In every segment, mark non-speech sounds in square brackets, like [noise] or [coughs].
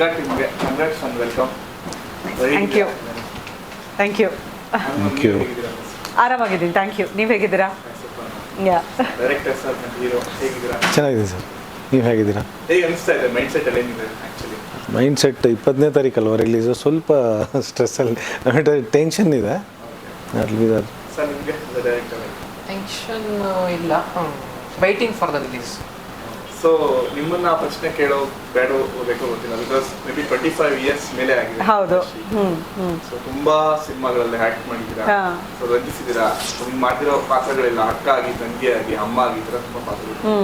Congrats and welcome Thank you thank you Thank you. ಆರಾಮಾಗಿದ್ದೀನಿ. Thank you ನೀವು ಹೇಗಿದ್ದೀರಾ? ಯಾ director sir hero ಹೇಗಿದ್ದೀರಾ? ಚೆನ್ನಾಗಿದೆ ಸರ್. ನೀವು ಹೇಗಿದ್ದೀರಾ? ಹೇಗೆ ಅನಿಸ್ತಾ ಇದೆ? ಮೈಂಡ್ ಸೆಟ್ ಅಲ್ಲಿ ಏನಿದೆ ಆಕ್ಚುಲಿ ಮೈಂಡ್ ಸೆಟ್ ಇಪ್ಪತ್ತನೇ ತಾರೀಕಲ್ವ ರಿಲೀಸು ಸ್ವಲ್ಪ ಸ್ಟ್ರೆಸ್ಸಲ್ಲಿ ಟೆನ್ಷನ್ ಇದೆ. ಅಲ್ಲಿ ಸರ್ ನಿಮಗೆ ಡೈರೆಕ್ಟರ್ ಟೆನ್ಷನ್ ಇಲ್ಲ. Waiting for the release so ನಿಮ್ಮನ್ನ ಪ್ರಶ್ನೆ ಕೇಳೋ ಬೇಡ ಬೇಕೋ ಗೊತ್ತಿಲ್ಲ. Because maybe twenty five years ಮೇಲೆ ಆಗಿದೆ ಹೌದು. ಸೊ ತುಂಬಾ ಸಿನಿಮಾಗಳಲ್ಲಿ ಆಕ್ಟ್ ಮಾಡಿದ್ದೀರಾ. ಸೊ ರಂಜಿಸಿದ್ದೀರಾ? ನೀವು ಮಾಡಿರೋ ಪಾತ್ರಗಳೆಲ್ಲ. ಅಕ್ಕ ಆಗಿ ತಂಗಿ ಆಗಿ ಅಮ್ಮ ಆಗಿ ಈ ತುಂಬಾ ಪಾತ್ರಗಳು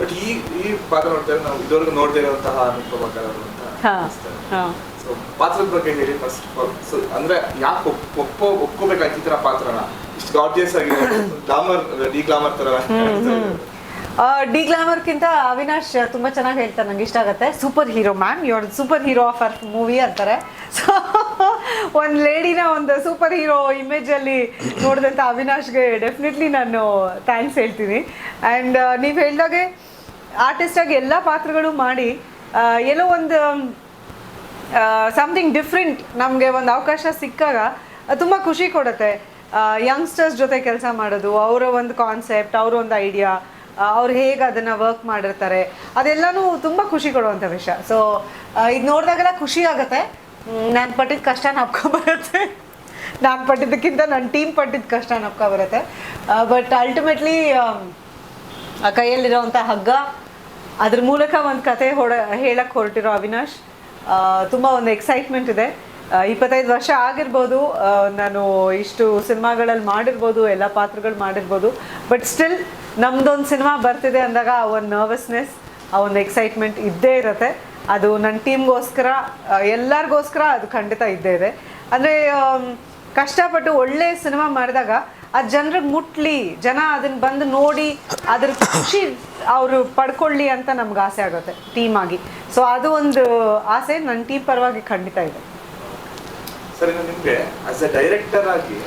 ಬಟ್ ಈ ಈ ಪಾತ್ರ ನೋಡ್ತಾರೆ ನಾವು ಇದುವರೆಗೂ ನೋಡದೇ ಇರುವಂತಹ ಅನುಭವಕಾರ ಅಂತ ಸೊ ಪಾತ್ರದ ಬಗ್ಗೆ ಹೇಳಿ ಫಸ್ಟ್ ಸೊ ಅಂದ್ರೆ ಯಾಕೆ ಒಪ್- ಒಪ್ಪೋ ಒಪ್ಕೋಬೇಕಾಯ್ತು ಈ ತರ ಪಾತ್ರನ? ಇಷ್ಟು ಗಾರ್ಜಿಯಸ್ ಆಗಿ ಗ್ಲಾಮರ್ ಡಿ ಗ್ಲಾಮರ್ ತರ ಡಿ ಗ್ಲಾಮರ್ಕ್ಕಿಂತ ಅವಿನಾಶ್ ತುಂಬ ಚೆನ್ನಾಗಿ ಹೇಳ್ತಾರೆ, ನಂಗೆ ಇಷ್ಟ ಆಗುತ್ತೆ. Superhero ma'am your superhero of our movie ಅಂತಾರೆ. ಸೊ [laughs] ಒಂದು ಲೇಡಿನ ಒಂದು ಸೂಪರ್ ಹೀರೋ ಇಮೇಜಲ್ಲಿ ನೋಡಿದಂಥ ಅವಿನಾಶ್ಗೆ ಡೆಫಿನೆಟ್ಲಿ ನಾನು ಥ್ಯಾಂಕ್ಸ್ ಹೇಳ್ತೀನಿ. ಆ್ಯಂಡ್ ನೀವು ಹೇಳ್ದಾಗೆ ಆರ್ಟಿಸ್ಟಾಗಿ ಎಲ್ಲ ಪಾತ್ರಗಳು ಮಾಡಿ ಎಲ್ಲೋ ಒಂದು ಸಮಥಿಂಗ್ ಡಿಫ್ರೆಂಟ್ ನಮಗೆ ಒಂದು ಅವಕಾಶ ಸಿಕ್ಕಾಗ ತುಂಬ ಖುಷಿ ಕೊಡುತ್ತೆ. ಯಂಗ್ಸ್ಟರ್ಸ್ ಜೊತೆ ಕೆಲಸ ಮಾಡೋದು, ಅವರ ಒಂದು ಕಾನ್ಸೆಪ್ಟ್ ಅವರ ಒಂದು ಐಡಿಯಾ ಅವ್ರು ಹೇಗೆ ಅದನ್ನು ವರ್ಕ್ ಮಾಡಿರ್ತಾರೆ, ಅದೆಲ್ಲನೂ ತುಂಬ ಖುಷಿ ಕೊಡುವಂಥ ವಿಷಯ. ಸೊ ಇದು ನೋಡಿದಾಗೆಲ್ಲ ಖುಷಿ ಆಗುತ್ತೆ. ನಾನು ಪಟ್ಟಿದ್ದ ಕಷ್ಟ ಬರುತ್ತೆ [laughs] ನಾನು ಪಟ್ಟಿದ್ದಕ್ಕಿಂತ ನನ್ನ ಟೀಮ್ ಪಟ್ಟಿದ್ದ ಕಷ್ಟ ಬರುತ್ತೆ ಬಟ್ ಅಲ್ಟಿಮೇಟ್ಲಿ ಆ ಕೈಯಲ್ಲಿರೋವಂಥ ಹಗ್ಗ, ಅದ್ರ ಮೂಲಕ ಒಂದು ಕತೆ ಹೊಡ ಹೇಳಕ್ಕೆ ಹೊರಟಿರೋ ಅವಿನಾಶ್ ತುಂಬ ಒಂದು ಎಕ್ಸೈಟ್ಮೆಂಟ್ ಇದೆ. ಇಪ್ಪತ್ತೈದು ವರ್ಷ ಆಗಿರ್ಬೋದು ನಾನು ಇಷ್ಟು ಸಿನಿಮಾಗಳಲ್ಲಿ ಮಾಡಿರ್ಬೋದು, ಎಲ್ಲ ಪಾತ್ರಗಳು ಮಾಡಿರ್ಬೋದು ಬಟ್ ಸ್ಟಿಲ್ ನಮ್ದೊಂದು ಸಿನಿಮಾ ಬರ್ತಿದೆ ಅಂದಾಗ ಆ ಒಂದು ನರ್ವಸ್ನೆಸ್ ಆ ಒಂದು ಎಕ್ಸೈಟ್ಮೆಂಟ್ ಇದ್ದೇ ಇರುತ್ತೆ. ಅದು ನನ್ನ ಟೀಮ್ಗೋಸ್ಕರ ಎಲ್ಲರಿಗೋಸ್ಕರ ಅದು ಖಂಡಿತ ಇದ್ದೇ ಇದೆ. ಅಂದರೆ ಕಷ್ಟಪಟ್ಟು ಒಳ್ಳೆ ಸಿನಿಮಾ ಮಾಡಿದಾಗ ಆ ಜನರಿಗೆ ಮುಟ್ಲಿ, ಜನ ಅದನ್ನ ಬಂದು ನೋಡಿ, ಅದ್ರ ಖುಷಿ ಅವರು ಪಡ್ಕೊಳ್ಳಿ ಅಂತ ನಮ್ಗೆ ಆಸೆ ಆಗುತ್ತೆ ಟೀಮ್ ಆಗಿ. ಸೊ ಅದು ಒಂದು ಆಸೆ ನನ್ನ ಟೀಮ್ ಪರವಾಗಿ ಖಂಡಿತ ಇದೆ. ಸರ್ ಇನ್ನು ನಿಮಗೆ ಆಸ್ ಎ ಡೈರೆಕ್ಟರ್ ಆಗಿ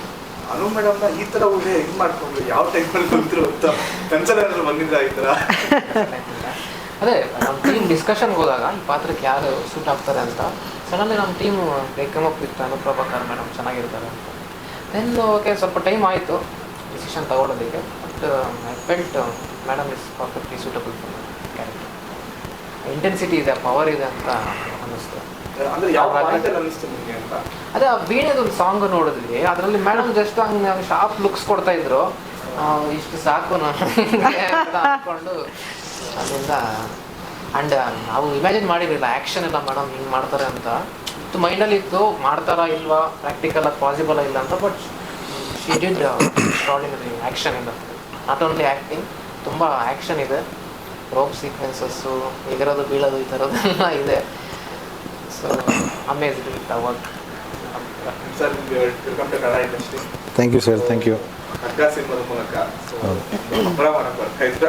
ಅನು ಮೇಡಮ್ನ ಈ ಥರ ಊಹೆ ಹೆಂಗೆ ಮಾಡ್ಕೊಂಡು ಯಾವ ಟೈಮಲ್ಲಿ ಬಂದ್ರು ಅಂತ ಕನ್ಸಲ್ ಬಂದಿದ್ರ ಈ ತರ? [laughs] ಅದೇ ನಮ್ಮ ಟೀಮ್ ಡಿಸ್ಕಷನ್ಗೆ ಹೋದಾಗ ಈ ಪಾತ್ರಕ್ಕೆ ಯಾರು ಸೂಟ್ ಆಗ್ತಾರೆ ಅಂತ ಸಡನ್ಲಿ ನಮ್ಮ ಟೀಮ್ ಬೇಕಮ್ ಅಪ್ ಇತ್ತು ಅನುಪ್ರಭಾಕರ್ ಮೇಡಮ್ ಚೆನ್ನಾಗಿರ್ತಾರೆ ಅಂತ. ದೆನ್ ಓಕೆ ಸ್ವಲ್ಪ ಟೈಮ್ ಆಯಿತು ಡಿಸಿಷನ್ ತಗೊಳ್ಳೋದಕ್ಕೆ but I felt madam is perfectly suitable for character intensity ಇದೆ ಪವರ್ ಇದೆ ಅಂತ ಅನ್ನಿಸ್ತು ಅಲ್ಲಿ ಅದೇ, ಆ ವೀಣೆದೊಂದು ಸಾಂಗ್ ನೋಡಿದ್ವಿ. ಅದರಲ್ಲಿ ಮೇಡಮ್ ಜಸ್ಟ್ ಹಂಗೆ ಶಾರ್ಪ್ ಲುಕ್ಸ್ ಕೊಡ್ತಾ ಇದ್ರು. ಇಷ್ಟು ಸಾಕು ಅನ್ಕೊಂಡು ಅದರಿಂದ ಅಂಡ್ ನಾವು ಇಮ್ಯಾಜಿನ್ ಮಾಡಿರಲಿಲ್ಲ ಆ್ಯಕ್ಷನ್ ಎಲ್ಲ ಮೇಡಮ್ ಹಿಂಗೆ ಮಾಡ್ತಾರೆ ಅಂತ. ಇತ್ತು ಮೈಂಡಲ್ಲಿ ಇತ್ತು, ಮಾಡ್ತಾರಾ ಇಲ್ವಾ ಪ್ರಾಕ್ಟಿಕಲ್ ಪಾಸಿಬಲ್ ಇಲ್ಲ ಅಂತ but she did extraordinary action ಇಲ್ಲ ನಾಟ್ ಓನ್ಲಿ ಆ್ಯಕ್ಟಿಂಗ್ ತುಂಬ ಆ್ಯಕ್ಷನ್ ಇದೆ. ರೋಪ್ ಸೀಕ್ವೆನ್ಸಸ್ಸು ಎಗರೋದು ಬೀಳೋದು, ಈ ಥರದ್ದೆಲ್ಲ ಇದೆ. So [coughs] amazed with the work. Sir, welcome to Kannada industry. Thank you sir thank you ಹಗ್ಗ ಸಿನಿಮಾದ ಮೂಲಕ ಸೊ ಬರ್ತಾ ಇದ್ರ.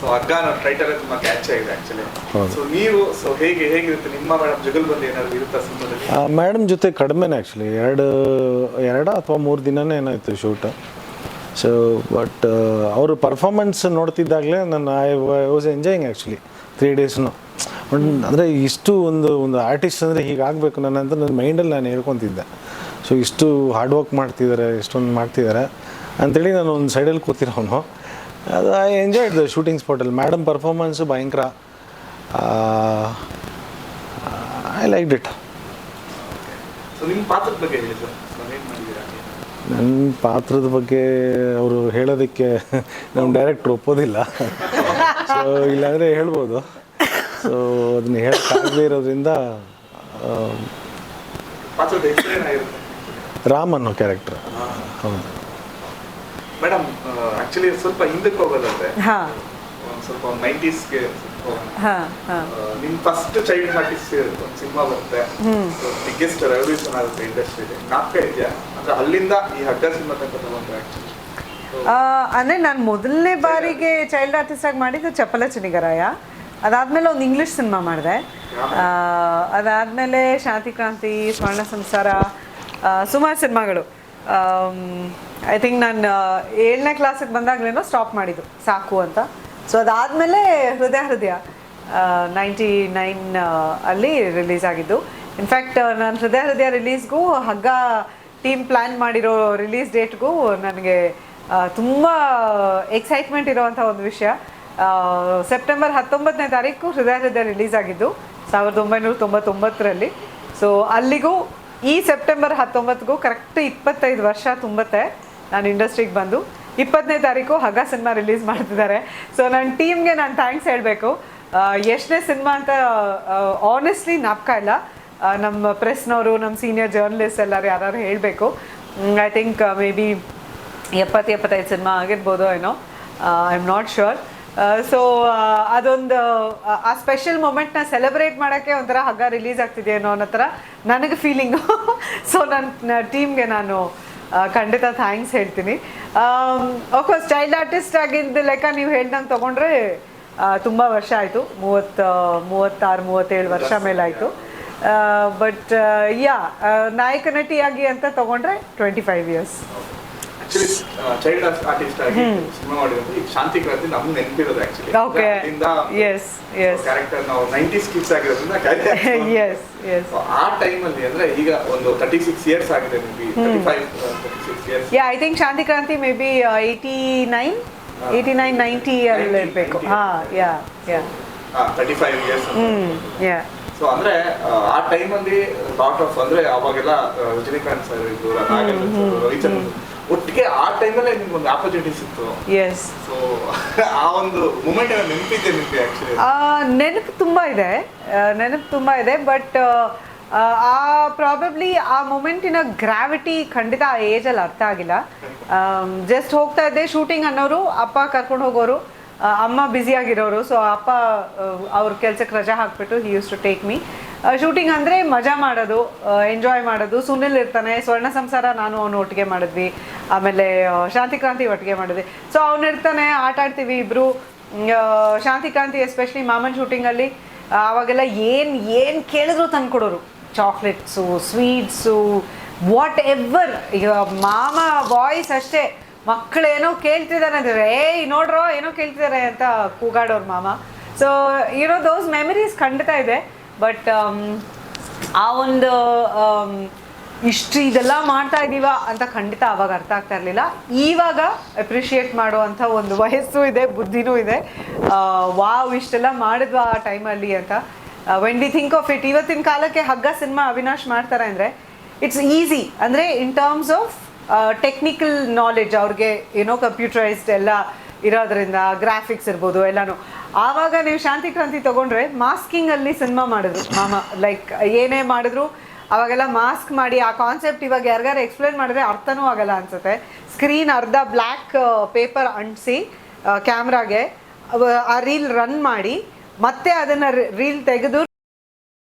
ಸೊ ಹಗ್ಗ ಅನ್ನೋ ಟೈಟಲ್ ತುಂಬಾ ಕ್ಯಾಚ್ ಆಗಿದೆ ಆಕ್ಚುಲಿ ಹೌದು. ಸೊ ನೀವು ಸೊ ಹೇಗೆ ಹೇಗಿರುತ್ತೆ ನಿಮ್ಮ ಮೇಡಮ್ ಜಗಲ್ ಬಂದು ಏನಾದ್ರು ಇರುತ್ತಾ ಸಿನಿಮಾದಲ್ಲಿ? ಮೇಡಮ್ ಜೊತೆ ಕಡಿಮೆ ಆ್ಯಕ್ಚುಲಿ ಎರಡು ಎರಡ ಅಥವಾ ಮೂರು ದಿನನೇ ಏನಾಯಿತು ಶೂಟ್ ಸೊ ಬಟ್ ಅವರು ಪರ್ಫಾರ್ಮೆನ್ಸ್ ನೋಡ್ತಿದ್ದಾಗಲೇ ನನ್ನ I was enjoying actually three ಡೇಸ್ನು ಒಂದು ಅಂದರೆ ಇಷ್ಟು ಒಂದು ಒಂದು ಆರ್ಟಿಸ್ಟ್ ಅಂದರೆ ಹೀಗಾಗಬೇಕು ನನ್ನ ಅಂತ ನನ್ನ ಮೈಂಡಲ್ಲಿ ನಾನು ಹೇಳ್ಕೊತಿದ್ದೆ. ಸೊ ಇಷ್ಟು ಹಾರ್ಡ್ ವರ್ಕ್ ಮಾಡ್ತಿದ್ದಾರೆ ಇಷ್ಟೊಂದು ಮಾಡ್ತಿದ್ದಾರೆ. ಅಂಥೇಳಿ ನಾನು ಒಂದು ಸೈಡಲ್ಲಿ ಕೂತಿರೋನು ಅದು ಐ ಎಂಜಾಯ್ಡ್ ದ ಶೂಟಿಂಗ್ ಸ್ಪಾಟಲ್ಲಿ ಮೇಡಮ್ ಪರ್ಫಾರ್ಮೆನ್ಸು ಭಯಂಕರ. ಐ ಲೈಕ್ ಡಿಟ್ ನನ್ನ ಪಾತ್ರದ ಬಗ್ಗೆ ಅವರು ಹೇಳೋದಕ್ಕೆ ನಮ್ಮ ಡೈರೆಕ್ಟ್ರು ಒಪ್ಪೋದಿಲ್ಲ. ಸೊ ಇಲ್ಲಾಂದರೆ ಹೇಳ್ಬೋದು. ಸೊ ಅದನ್ನ ಹೇಳೋಕ್ಕಾಗದೇ ಇರೋದ್ರಿಂದ ರಾಮ್ ಅನ್ನೋ ಕ್ಯಾರೆಕ್ಟರ್ ಹೌದು. ಮೇಡಮ್ ಆಕ್ಚುಲಿ ಸ್ವಲ್ಪ ಹಿಂದಕ್ಕೆ ಹೋಗೋದಾದ್ರೆ ಸ್ವಲ್ಪ ನೈಂಟೀಸ್ಗೆ ಹಾಂ ಹಾಂ. ನಿಮ್ ಫಸ್ಟ್ ಚೈಲ್ಡ್ ಆರ್ಟಿಸ್ಟ್ ಒಂದು ಸಿನಿಮಾ ಬರುತ್ತೆ. ಬಿಗ್ಗೆಸ್ಟ್ ರೆವಲ್ಯೂಷನ್ ಆಗುತ್ತೆ ಇಂಡಸ್ಟ್ರಿಲಿ ನಾಲ್ಕ ಇದೆಯಾ? ಅಂದ್ರೆ ಅಲ್ಲಿಂದ ಈ ಹಗ್ಗ ಸಿನಿಮಾ ತನಕ ತಗೊಂಡ್ರೆ ಆಕ್ಚುಲಿ ಅಂದರೆ ನಾನು ಮೊದಲನೇ ಬಾರಿಗೆ ಚೈಲ್ಡ್ ಆರ್ಟಿಸ್ಟ್ ಆಗಿ ಮಾಡಿದ್ದು ಚಪಲ ಚಿನಿಗರಾಯ. ಅದಾದಮೇಲೆ ಒಂದು ಇಂಗ್ಲೀಷ್ ಸಿನಿಮಾ ಮಾಡಿದೆ. ಅದಾದಮೇಲೆ ಶಾಂತಿ ಕ್ರಾಂತಿ, ಸ್ವರ್ಣ ಸಂಸಾರ ಸುಮಾರು ಸಿನಿಮಾಗಳು ಐ ಥಿಂಕ್ ನಾನು ಏಳನೇ ಕ್ಲಾಸಿಗೆ ಬಂದಾಗಲೇನೋ ಸ್ಟಾಪ್ ಮಾಡಿದ್ದು. ಸಾಕು ಅಂತ. ಸೊ ಅದಾದಮೇಲೆ ಹೃದಯ ಹೃದಯ ನೈಂಟಿ ನೈನ್ ಅಲ್ಲಿ ರಿಲೀಸ್ ಆಗಿದ್ದು. ಇನ್ಫ್ಯಾಕ್ಟ್ ನಾನು ಹೃದಯ ಹೃದಯ ರಿಲೀಸ್ಗೂ ಹಗ್ಗ ಟೀಮ್ ಪ್ಲ್ಯಾನ್ ಮಾಡಿರೋ ರಿಲೀಸ್ ಡೇಟ್ಗೂ ನನಗೆ ತುಂಬ ಎಕ್ಸೈಟ್ಮೆಂಟ್ ಇರೋವಂಥ ಒಂದು ವಿಷಯ. ಸೆಪ್ಟೆಂಬರ್ ಹತ್ತೊಂಬತ್ತನೇ ತಾರೀಕು ಹೃದಯ ಹೃದಯ ರಿಲೀಸ್ ಆಗಿದ್ದು ಸಾವಿರದ ಒಂಬೈನೂರ ತೊಂಬತ್ತೊಂಬತ್ತರಲ್ಲಿ. ಸೊ ಅಲ್ಲಿಗೂ ಈ ಸೆಪ್ಟೆಂಬರ್ ಹತ್ತೊಂಬತ್ತಿಗೂ ಕರೆಕ್ಟ್ ಇಪ್ಪತ್ತೈದು ವರ್ಷ ತುಂಬತ್ತೆ ನಾನು ಇಂಡಸ್ಟ್ರಿಗೆ ಬಂದು. ಇಪ್ಪತ್ತನೇ ತಾರೀಕು ಹಗ್ಗ ಸಿನಿಮಾ ರಿಲೀಸ್ ಮಾಡ್ತಿದ್ದಾರೆ. ಸೊ ನನ್ನ ಟೀಮ್ಗೆ ನಾನು ಥ್ಯಾಂಕ್ಸ್ ಹೇಳಬೇಕು. ಎಷ್ಟನೇ ಸಿನಿಮಾ ಅಂತ ಆನೆಸ್ಟ್ಲಿ ನಾಪ್ಕ ಇಲ್ಲ. ನಮ್ಮ ಪ್ರೆಸ್ನವರು ನಮ್ಮ ಸೀನಿಯರ್ ಜರ್ನಲಿಸ್ಟ್ ಎಲ್ಲರೂ ಯಾರು ಹೇಳಬೇಕು. ಐ ಥಿಂಕ್ ಮೇ ಬಿ ಎಪ್ಪತ್ತು ಎಪ್ಪತ್ತೈದು ಸಿನಿಮಾ ಆಗಿರ್ಬೋದು ಏನೋ I am not sure so ಅದೊಂದು ಆ- ಸ್ಪೆಷಲ್ ಮೂಮೆಂಟ್ನ ಸೆಲೆಬ್ರೇಟ್ ಮಾಡೋಕ್ಕೆ ಒಂಥರ ಹಗ್ಗ ರಿಲೀಸ್ ಆಗ್ತಿದೆಯೇನೋ ಅನ್ನೋ ಥರ ನನಗೆ ಫೀಲಿಂಗು ಸೊ ನನ್ನ ಟೀಮ್ಗೆ ನಾನು ಖಂಡಿತ ಥ್ಯಾಂಕ್ಸ್ ಹೇಳ್ತೀನಿ. ಅಫ್ಕೋರ್ಸ್ ಚೈಲ್ಡ್ ಆರ್ಟಿಸ್ಟ್ ಆಗಿದ್ದ ಲೆಕ್ಕ ನೀವು ಹೇಳ್ದಂಗೆ ತೊಗೊಂಡ್ರೆ ತುಂಬ ವರ್ಷ ಆಯಿತು. ಮೂವತ್ತ ಮೂವತ್ತಾರು ಮೂವತ್ತೇಳು ವರ್ಷ ಮೇಲಾಯಿತು ಬಟ್ ಯಾ ನಾಯಕ ನಟಿಯಾಗಿ ಅಂತ ತೊಗೊಂಡ್ರೆ twenty five years actually child artist ಆಗಿ ಸಿನಿಮಾ ಮಾಡಿರೋದು ಈಗ ಶಾಂತಿ ಕ್ರಾಂತಿ ನಮ್ಗೆ ನೆನಪಿರೋದು actually Okay. Yes yes character ನಾವು ನೈಂಟಿ ಸ್ಕಿಪ್ಸ್ ಆಗಿರೋದ್ರಿಂದ. ಎಸ್ [laughs] ಎಸ್ So, ಆ ಟೈಮಲ್ಲಿ ಅಂದ್ರೆ ಈಗ ಒಂದು ತರ್ಟಿ ಸಿಕ್ಸ್ ಇಯರ್ಸ್ ಆಗಿದೆ thirty five thirty six years yeah I think Shanti Kranti maybe eighty nine eighty nine ninety ಅಲ್ಲಿ 90, ಇರಬೇಕು. ಹಾ yeah yeah thirty five years hmm yeah so ಅಂದ್ರೆ ಆ, ಟೈಮಲ್ಲಿ ಲಾಟ್ ಆಫ್ ಅಂದ್ರೆ ಅವಾಗೆಲ್ಲ ರಜನಿಕಾಂತ್ ಸರ್ ಇದ್ರು ರವಿಚಂದ್ರ ಒಟ್ಟಿಗೆ ಆ ಟೈಮಲ್ಲೇ ನಿಮ್ಗೆ ಒಂದು ಆಪರ್ಚುನಿಟಿ ಸಿಕ್ತು ಎಸ್ ಸೊ ಆ ಒಂದು ಮೂಮೆಂಟ್ ನೆನಪಿದೆ ನಿಮಗೆ ಆಕ್ಚುಲಿ ನೆನಪು ತುಂಬ ಇದೆ. ನೆನಪು ತುಂಬ ಇದೆ ಬಟ್ ಆ ಪ್ರಾಬಬ್ಲಿ ಆ ಮೂಮೆಂಟಿನ ಗ್ರಾವಿಟಿ ಖಂಡಿತ ಆ ಏಜಲ್ಲಿ ಅರ್ಥ ಆಗಿಲ್ಲ. ಜಸ್ಟ್ ಹೋಗ್ತಾ ಇದ್ದೆ ಶೂಟಿಂಗ್ ಅನ್ನೋರು ಅಪ್ಪ ಕರ್ಕೊಂಡು ಹೋಗೋರು ಅಮ್ಮ ಬ್ಯುಸಿಯಾಗಿರೋರು ಸೊ ಅಪ್ಪ ಅವ್ರ ಕೆಲ್ಸಕ್ಕೆ ರಜಾ ಹಾಕ್ಬಿಟ್ಟು he use to take me shooting ಅಂದರೆ ಮಜಾ ಮಾಡೋದು ಎಂಜಾಯ್ ಮಾಡೋದು. ಸುನಿಲ್ ಇರ್ತಾನೆ ಸ್ವರ್ಣ ಸಂಸಾರ ನಾನು ಅವನು ಒಟ್ಟಿಗೆ ಮಾಡಿದ್ವಿ. ಆಮೇಲೆ ಶಾಂತಿ ಕ್ರಾಂತಿ ಒಟ್ಟಿಗೆ ಮಾಡಿದ್ವಿ. ಸೊ ಅವ್ನ ಇರ್ತಾನೆ ಆಟ ಆಡ್ತೀವಿ ಇಬ್ರು. ಶಾಂತಿ ಕ್ರಾಂತಿ ಎಸ್ಪೆಷಲಿ ಮಾಮನ್ ಶೂಟಿಂಗಲ್ಲಿ ಅವಾಗೆಲ್ಲ ಏನು ಏನು ಕೇಳಿದ್ರು ತಂದ್ಕೊಡೋರು ಚಾಕ್ಲೇಟ್ಸು ಸ್ವೀಟ್ಸು ವಾಟ್ ಎವರ್ ಈಗ ಮಾಮ ವಾಯ್ಸ್ ಅಷ್ಟೇ. ಮಕ್ಕಳೇನೋ ಕೇಳ್ತಿದ್ದಾರೆ ಅಂದರೆ ಏಯ್ ನೋಡ್ರೋ ಏನೋ ಕೇಳ್ತಿದ್ದಾರೆ ಅಂತ ಕೂಗಾಡೋರು ಮಾಮ. ಸೊ ಇರೋ ದೋಸ್ ಮೆಮರೀಸ್ ಖಂಡಿತ ಇದೆ. ಬಟ್ ಆ ಒಂದು ಆಮ್, ಇಷ್ಟು ಇದೆಲ್ಲ ಮಾಡ್ತಾ ಇದೀವ ಅಂತ ಖಂಡಿತ ಅವಾಗ ಅರ್ಥ ಆಗ್ತಾ ಇರಲಿಲ್ಲ. ಇವಾಗ ಅಪ್ರಿಷಿಯೇಟ್ ಮಾಡುವಂಥ ಒಂದು ವಯಸ್ಸು ಇದೆ, ಬುದ್ಧಿನೂ ಇದೆ. ವಾವ್, ಇಷ್ಟೆಲ್ಲ ಮಾಡಿದ್ವಾ ಆ ಟೈಮಲ್ಲಿ ಅಂತ. When the think of it ಇವತ್ತಿನ ಕಾಲಕ್ಕೆ ಹಗ್ಗ ಸಿನಿಮಾ ಅವಿನಾಶ್ ಮಾಡ್ತಾರೆ ಅಂದರೆ ಇಟ್ಸ್ ಈಸಿ ಅಂದರೆ in terms of technical knowledge ಅವ್ರಿಗೆ ಏನೋ ಕಂಪ್ಯೂಟರೈಸ್ಡ್ ಎಲ್ಲ ಇರೋದ್ರಿಂದ ಗ್ರಾಫಿಕ್ಸ್ ಇರ್ಬೋದು, ಎಲ್ಲಾನು. ಆವಾಗ ನೀವು ಶಾಂತಿ ಕ್ರಾಂತಿ ತಗೊಂಡ್ರೆ ಮಾಸ್ಕಿಂಗ್ ಅಲ್ಲಿ ಸಿನಿಮಾ ಮಾಡಿದ್ರು. ಮಾಮ ಲೈಕ್ ಏನೇ ಮಾಡಿದ್ರು ಅವಾಗೆಲ್ಲ ಮಾಸ್ಕ್ ಮಾಡಿ, ಆ ಕಾನ್ಸೆಪ್ಟ್ ಇವಾಗ ಯಾರಿಗಾರು ಎಕ್ಸ್ಪ್ಲೇನ್ ಮಾಡಿದ್ರೆ ಅರ್ಥನೂ ಆಗಲ್ಲ ಅನ್ಸುತ್ತೆ. ಸ್ಕ್ರೀನ್ ಅರ್ಧ ಬ್ಲ್ಯಾಕ್ ಪೇಪರ್ ಅಂಟಿಸಿ ಕ್ಯಾಮ್ರಾಗೆ ಆ ರೀಲ್ ರನ್ ಮಾಡಿ, ಮತ್ತೆ ಅದನ್ನ ರೀಲ್ ತೆಗೆದು